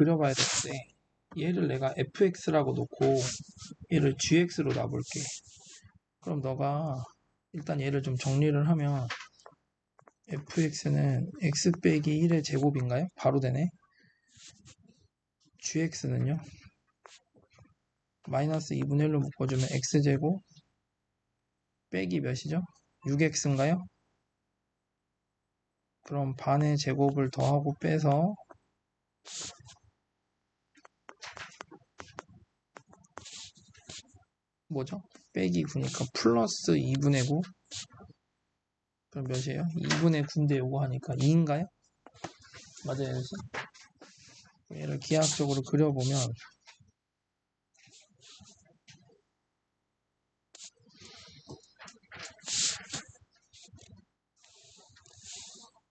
그려봐야 되는데 얘를 내가 fx라고 놓고 얘를 gx로 놔볼게. 그럼 너가 일단 얘를 좀 정리를 하면 fx는 x 빼기 1의 제곱인가요? 바로 되네. gx는요? 마이너스 2분의 1로 묶어주면 x제곱 빼기 몇이죠? 6x인가요? 그럼 반의 제곱을 더하고 빼서 뭐죠? 빼기 9니까 플러스 2분의 9 그럼 몇이에요? 2분의 9인데 요거 하니까 2인가요? 맞아요, 그래서 얘를 기하학적으로 그려보면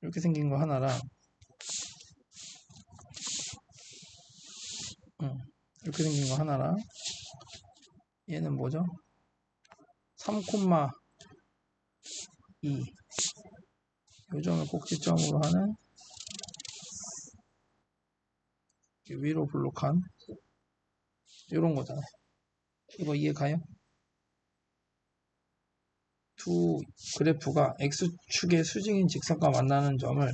이렇게 생긴 거 하나랑 음, 이렇게 생긴 거 하나랑 얘는 뭐죠? 3,2 요점을 꼭지점으로 하는 위로 블록한 이런 거잖아요. 이거 이해 가요? 두 그래프가 x축의 수직인 직선과 만나는 점을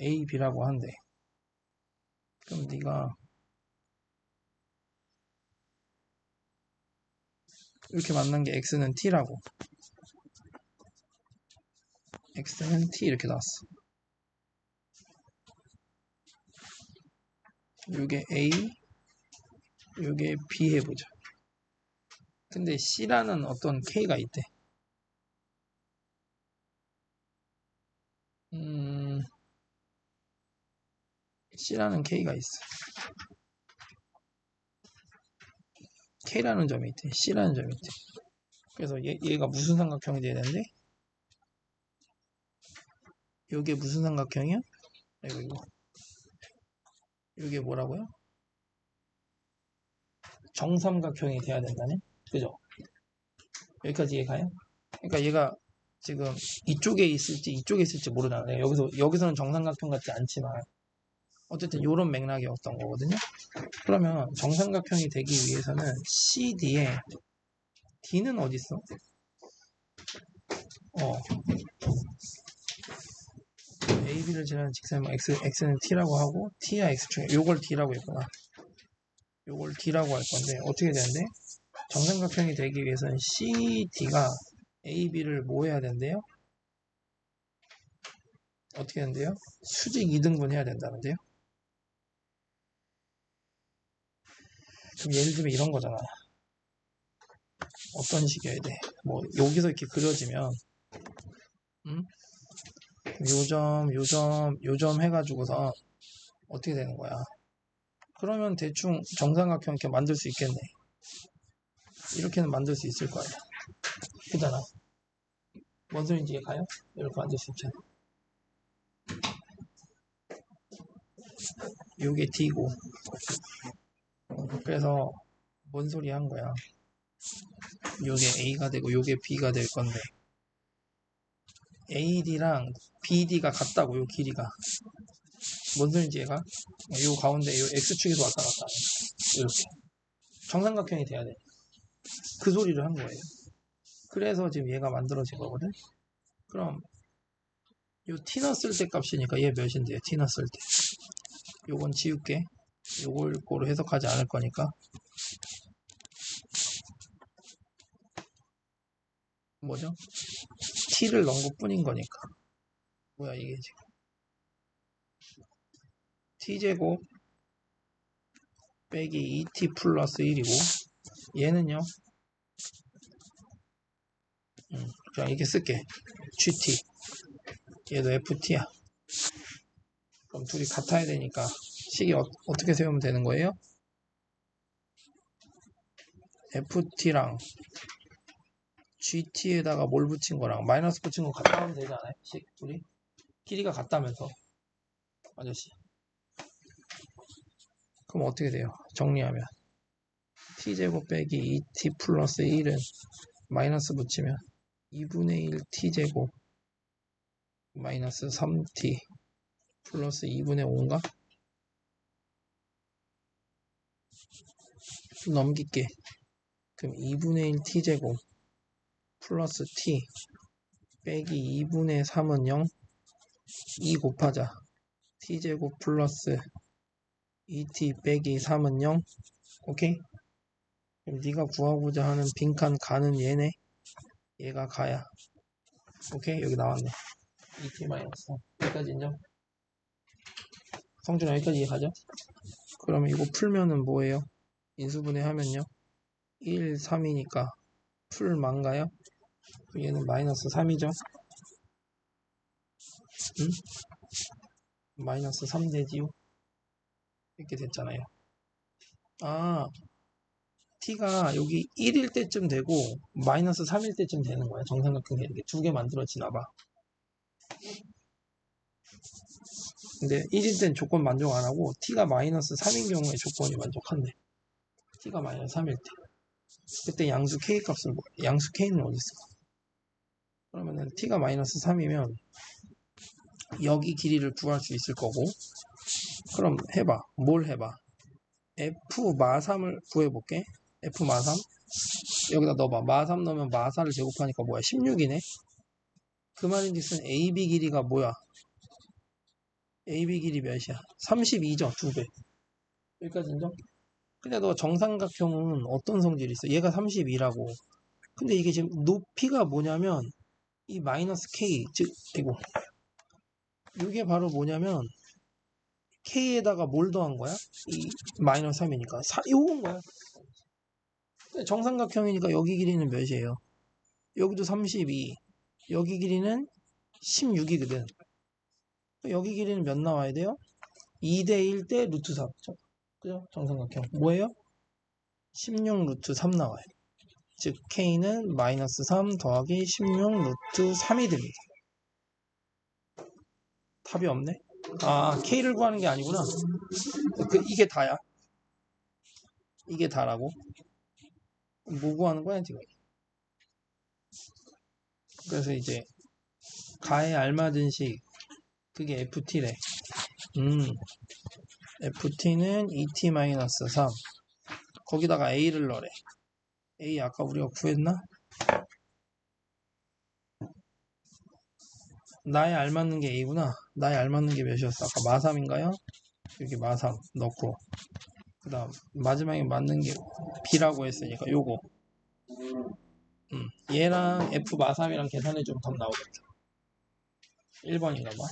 a, b라고 한대. 그럼 네가 이렇게 만난 게 x는 t라고. x는 t 이렇게 나왔어. 요게 a, 요게 b 해보자. 근데 c라는 어떤 k가 있대. 음, C라는 K가 있어. K라는 점이 있대. C라는 점이 있대. 그래서 얘, 얘가 무슨 삼각형이 돼야 되는데? 요게 무슨 삼각형이야? 이거, 이거. 요게 뭐라고요? 정삼각형이 돼야 된다네? 그죠? 여기까지 이해가요? 그러니까 얘가 지금 이쪽에 있을지 이쪽에 있을지 모르잖아요. 여기서 여기서는 정삼각형 같지 않지만 어쨌든 이런 맥락이었던 거거든요. 그러면 정삼각형이 되기 위해서는 CD에 D는 어디 있어? 어. AB를 지나는 직선은 X, X는 T라고 하고 T야 X축에 요걸 D라고 했구나. 요걸 D라고 할 건데 어떻게 되는데 정삼각형이 되기 위해서는 CD가 A, B를 뭐 해야 된대요? 어떻게 된대요? 수직 2등분 해야 된다는데요? 그럼 예를 들면 이런 거잖아. 어떤 식이어야 돼? 뭐 여기서 이렇게 그려지면 음? 요점, 요점, 요점 해가지고서 어떻게 되는 거야? 그러면 대충 정삼각형 이렇게 만들 수 있겠네. 이렇게는 만들 수 있을 거야. 그잖아. 뭔 소리인지 이해가요? 이렇게 만들 수 있잖아. 요게 D고. 그래서 뭔 소리 한 거야? 요게 A가 되고 요게 B가 될 건데. AD랑 BD가 같다고 요 길이가. 뭔 소리인지 얘가? 요 가운데 요 X축에서 왔다 갔다 이렇게. 정삼각형이 돼야 돼. 그 소리를 한 거예요. 그래서 지금 얘가 만들어진 거거든? 그럼 요 t 넣었을 때 값이니까 얘 몇인데요 t 넣었을 때? 요건 지울게 요걸 고로 해석하지 않을 거니까. 뭐죠? t를 넣은 것 뿐인 거니까. 뭐야 이게 지금. T제곱 빼기 2t 플러스 1이고 얘는요? 음, 그냥 이렇게 쓸게. Gt 얘도 ft야. 그럼 둘이 같아야 되니까 식이 어, 떻게 세우면 되는 거예요? ft랑 gt에다가 뭘 붙인 거랑 마이너스 붙인 거 같다 하면 되지 않아요? 식 둘이 길이가 같다면서 아저씨 그럼 어떻게 돼요? 정리하면 t제곱 빼기 2t 플러스 1은 마이너스 붙이면 2분의 1 t제곱 마이너스 3t 플러스 2분의 5인가? 넘길게. 그럼 2분의 1 t제곱 플러스 t 빼기 2분의 3은 0 2 곱하자 t제곱 플러스 2t 빼기 3은 0 오케이? 그럼 네가 구하고자 하는 빈칸 가는 얘네 얘가 가야 오케이? 여기 나왔네 2t 마이너스 3 여기까지 인정? 성준아 여기까지 이해가죠? 그러면 이거 풀면은 뭐예요? 인수분해 하면요 1, 3이니까 풀만가요? 얘는 마이너스 3이죠? 응? 마이너스 3 되지요? 이렇게 됐잖아요. 아, t가 여기 1일 때쯤 되고 마이너스 3일 때쯤 되는 거야. 정삼각형 되는 게두 개 만들어지나 봐. 근데 1일 땐 조건 만족 안 하고 t가 마이너스 3인 경우에 조건이 만족한대. T가 마이너스 3일 때. 그때 양수 k 값은 뭐, 양수 k는 어디 있어? 그러면은 t가 마이너스 3이면 여기 길이를 구할 수 있을 거고 그럼 해봐. 뭘 해봐? F 마3을 구해볼게. F 마3 여기다 넣어봐. 마3 넣으면 마4를 제곱하니까 뭐야? 16이네? 그 말인즉슨 AB 길이가 뭐야? AB 길이 몇이야? 32죠 2배. 여기까지 인정? 근데 너 정삼각형은 어떤 성질이 있어 얘가 32라고 근데 이게 지금 높이가 뭐냐면 이 마이너스 k 즉 이거 이게 바로 뭐냐면 k에다가 뭘 더한 거야? 이 마이너스 3이니까 사, 요건 거야. 근데 정삼각형이니까 여기 길이는 몇이에요? 여기도 32 여기 길이는 16이거든. 여기 길이는 몇 나와야 돼요? 2대 1 대 루트 3 그죠? 정삼각형 뭐예요? 16 루트 3 나와요. 즉 k는 마이너스 3 더하기 16 루트 3이 됩니다. 답이 없네. 아 k를 구하는 게 아니구나. 그 이게 다야. 이게 다라고. 뭐 구하는 거야 지금? 그래서 이제 가에 알맞은 식 그게 ft래. 음 ft는 2t-3 거기다가 a를 넣으래. A 아까 우리가 구했나? 나에 알맞는 게 A구나. 나에 알맞는 게 몇이었어? 아까 마3인가요? 여기 마3 넣고 그 다음 마지막에 맞는 게 B라고 했으니까 요거 음, 얘랑 F 마3이랑 계산해 주면 답 나오겠죠. 1번인가 봐.